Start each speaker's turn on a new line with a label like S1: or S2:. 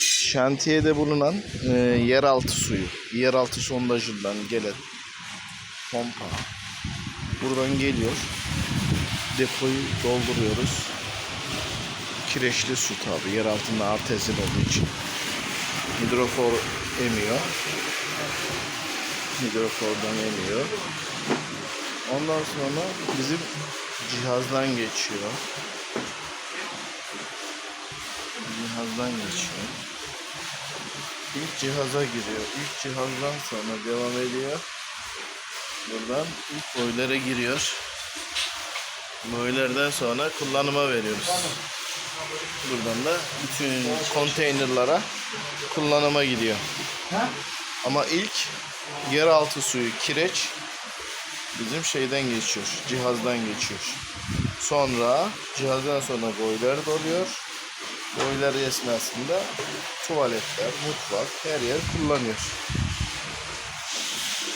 S1: Şantiyede bulunan e, yeraltı suyu, yeraltı sondajından gelen pompa buradan geliyor. Depoyu dolduruyoruz. Kireçli su tabi yer altında artezin olduğu için. Hidrofor emiyor. Hidrofordan emiyor. Ondan sonra bizim cihazdan geçiyor. Cihazdan geçiyor. İlk cihaza giriyor. İlk cihazdan sonra devam ediyor. Buradan ilk boylara giriyor. Boylardan sonra kullanıma veriyoruz. Buradan da bütün konteynerlara kullanıma gidiyor. Ama ilk yeraltı suyu kireç bizim şeyden geçiyor. Cihazdan geçiyor. Sonra cihazdan sonra boylar doluyor. Boylar esnasında tuvaletler, mutfak her yer kullanıyor.